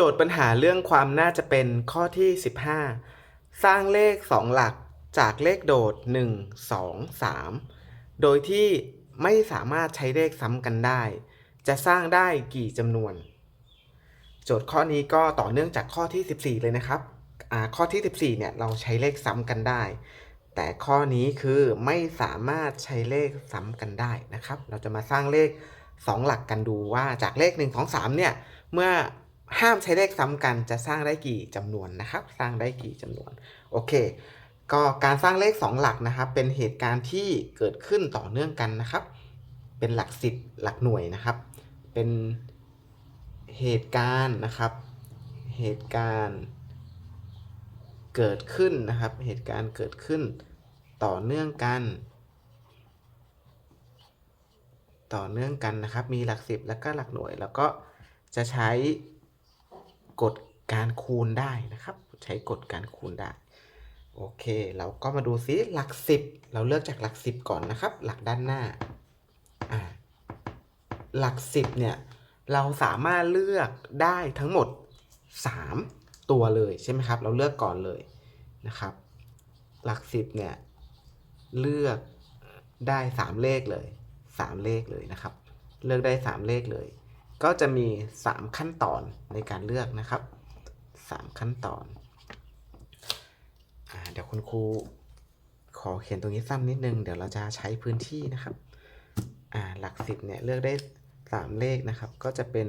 จทย์ปัญหาเรื่องความน่าจะเป็นข้อที่ 15 สร้างเลข 2 หลักจากเลขโดด 1 2 3 โดยที่ไม่สามารถใช้เลขซ้ำกันได้ จะสร้างได้กี่จำนวน โจทย์ข้อนี้ก็ต่อเนื่องจากข้อที่ 14 เลยนะครับข้อที่ 14 เนี่ยเราใช้เลขซ้ำกันได้ แต่ข้อนี้คือไม่สามารถใช้เลขซ้ำกันได้นะครับ เราจะมาสร้างเลข 2 หลักกันดูว่าจากเลข 1 2 3 เนี่ยเมื่อ ห้ามใช้เลขซ้ำกันจะสร้างได้กี่จำนวนนะครับ สร้างได้กี่จำนวน โอเค ก็การสร้างเลข 2 หลักนะครับ เป็นเหตุการณ์ที่เกิดขึ้นต่อเนื่องกันนะครับ เป็นหลักสิบหลักหน่วยนะครับ เป็นเหตุการณ์นะครับ เหตุการณ์เกิดขึ้นนะครับ เหตุการณ์เกิดขึ้นต่อเนื่องกัน ต่อเนื่องกันนะครับ มีหลักสิบแล้วก็หลักหน่วย แล้วก็จะใช้ กฎการคูณได้นะครับ ใช้กฎการคูณได้ โอเค เราก็มาดูซิหลักสิบเราเลือกจากหลักสิบก่อนนะครับ หลักด้านหน้าอ่าหลักสิบเนี่ยเราสามารถเลือกได้ทั้งหมด 3 ตัวเลยใช่ไหมครับ เราเลือกก่อนเลยนะครับ หลักสิบเนี่ยเลือกได้ 3 เลขเลย 3 เลขเลยนะครับ เลือกได้ 3 เลขเลย ก็จะมี 3 ขั้นตอนในการเลือกนะครับ 3 ขั้นตอนอเดี๋ยวคุณครูขอเขียนตรงนี้ซ้ำนิดนึง เดี๋ยวเราจะใช้พื้นที่นะครับ หลักสิบเนี่ยเลือกได้ 3 เลขนะครับ ก็จะเป็น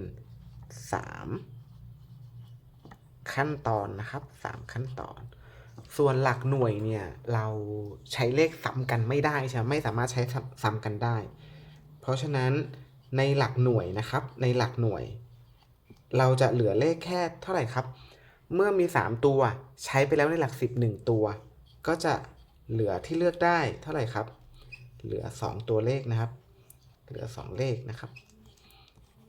3 ขั้นตอนนะครับ 3 ขั้นตอน ส่วนหลักหน่วยเนี่ยเราใช้เลขซ้ำกันไม่ได้ใช่ไหมไม่สามารถใช้ซ้ำกันได้ เพราะฉะนั้น ในหลักหน่วยนะครับ ในหลักหน่วย เราจะเหลือเลขแค่เท่าไหร่ครับ เมื่อมี 3 ตัวใช้ไปแล้วในหลัก 10 1 ตัว ก็จะเหลือที่เลือกได้เท่าไหร่ครับ เหลือ 2 ตัวเลขนะครับ เหลือ 2 เลขนะครับ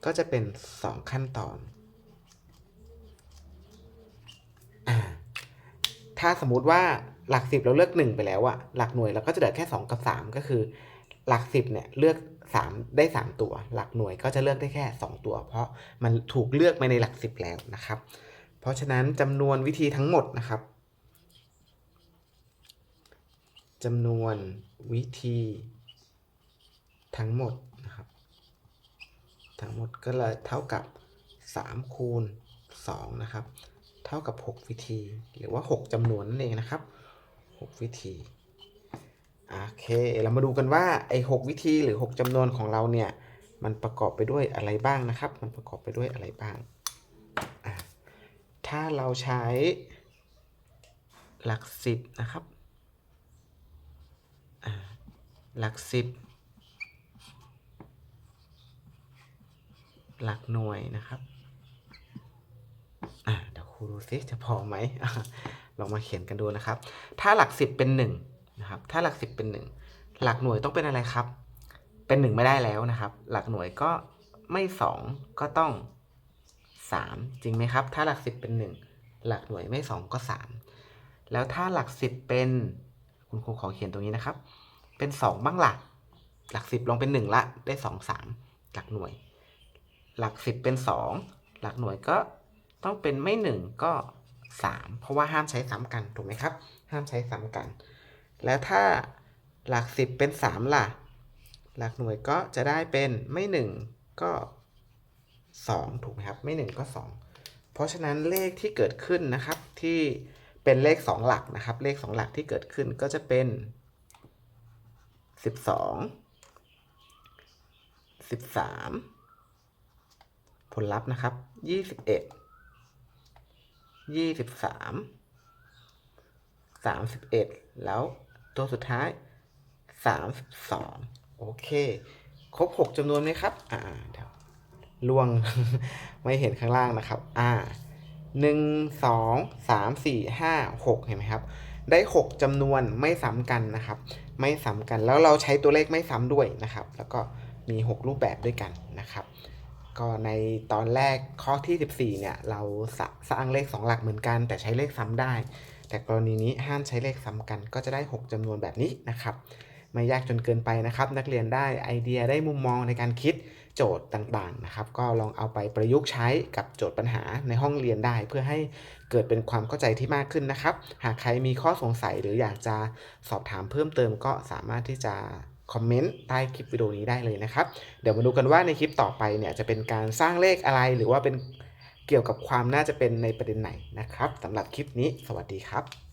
ก็จะเป็น 2 ขั้นตอนอ่าถ้าสมมุติว่าหลัก 10 เราเลือก 1 ไปแล้วอะหลักหน่วยเราก็จะเหลือแค่ 2 กับ 3 ก็คือ หลัก 10เนี่ยเลือก 3 ได้ 3 ตัว หลักหน่วยก็จะเลือกได้แค่ 2 ตัว เพราะมันถูกเลือกมาในหลัก 10 แล้วนะครับ เพราะฉะนั้นจำนวนวิธีทั้งหมดนะครับจำนวนวิธีทั้งหมดนะครับ ทั้งหมดก็เลยเท่ากับ3คูณ2นะครับ เท่ากับ 6 วิธี หรือว่า 6จำนวนนั่นเองนะครับ 6 วิธี โอเค เรามาดูกันว่าไอ้6วิธีหรือ 6จำนวนของเราเนี่ย มันประกอบไปด้วยอะไรบ้างนะครับ มันประกอบไปด้วยอะไรบ้าง ถ้าเราใช้หลักสิบนะครับหลักสิบหลักหน่วยนะครับเดี๋ยวครูดูซิจะพอไหมลองมาเขียนกันดูนะครับ ถ้าหลักสิบเป็นหนึ่ง นะครับ ถ้าหลักสิบเป็นหนึ่งหลักหน่วยต้องเป็นอะไรครับ เป็นหนึ่งไม่ได้แล้วนะครับ หลักหน่วยก็ไม่สองก็ต้องสามจริงไหมครับ ถ้าหลักสิบเป็นหนึ่งหลักหน่วยไม่สองก็สามแล้วถ้าหลักสิบเป็นคุณครูขอเขียนตรงนี้นะครับ เป็นสองบ้างหลัก หลักสิบลงเป็นหนึ่งละได้สองสามหลักหน่วย หลักสิบเป็นสองหลักหน่วยก็ต้องเป็นไม่หนึ่งก็สามเพราะว่าห้ามใช้ซ้ำกันถูกไหมครับ ห้ามใช้ซ้ำกัน แล้วถ้าหลักสิบเป็นสามล่ะ หลักหน่วยก็จะได้เป็นไม่หนึ่งก็สองถูกไหมครับ ไม่หนึ่งก็สองเพราะฉะนั้นเลขที่เกิดขึ้นนะครับที่เป็นเลขสองหลักนะครับ เลขสองหลักที่เกิดขึ้นก็จะเป็นสิบสองสิบสามผลลัพธ์นะครับยี่สิบเอ็ดยี่สิบสามสามสิบเอ็ดแล้ว ตัวสุดท้ายสามสิบสองโอเค ครบหกจำนวนไหมครับ อ่าเดี๋ยวล่วง ไม่เห็นข้างล่างนะครับ อ่าหนึ่งสองสามสี่ห้าหกเห็นไหมครับ ได้หกจำนวนไม่ซ้ำกันนะครับ ไม่ซ้ำกัน แล้วเราใช้ตัวเลขไม่ซ้ำด้วยนะครับ แล้วก็มี 6 รูปแบบด้วยกันนะครับก็ในตอนแรกข้อที่ 14 เนี่ย เราสะสร้างเลข 2 หลักเหมือนกัน แต่ใช้เลขซ้ำได้ แต่กรณีนี้ห้ามใช้เลขซ้ำกัน ก็จะได้ 6จำนวนแบบนี้นะครับ ไม่ยากจนเกินไปนะครับ นักเรียนได้ไอเดียได้มุมมองในการคิดโจทย์ต่างๆนะครับ ก็ลองเอาไปประยุกต์ใช้กับโจทย์ปัญหาในห้องเรียนได้ เพื่อให้เกิดเป็นความเข้าใจที่มากขึ้นนะครับ หากใครมีข้อสงสัยหรืออยากจะสอบถามเพิ่มเติมก็สามารถที่จะคอมเมนต์ใต้คลิปวิดีโอนี้ได้เลยนะครับ เดี๋ยวมาดูกันว่าในคลิปต่อไปเนี่ยจะเป็นการสร้างเลขอะไรหรือว่าเป็น เกี่ยวกับความน่าจะเป็นในประเด็นไหนนะครับสำหรับคลิปนี้ สวัสดีครับ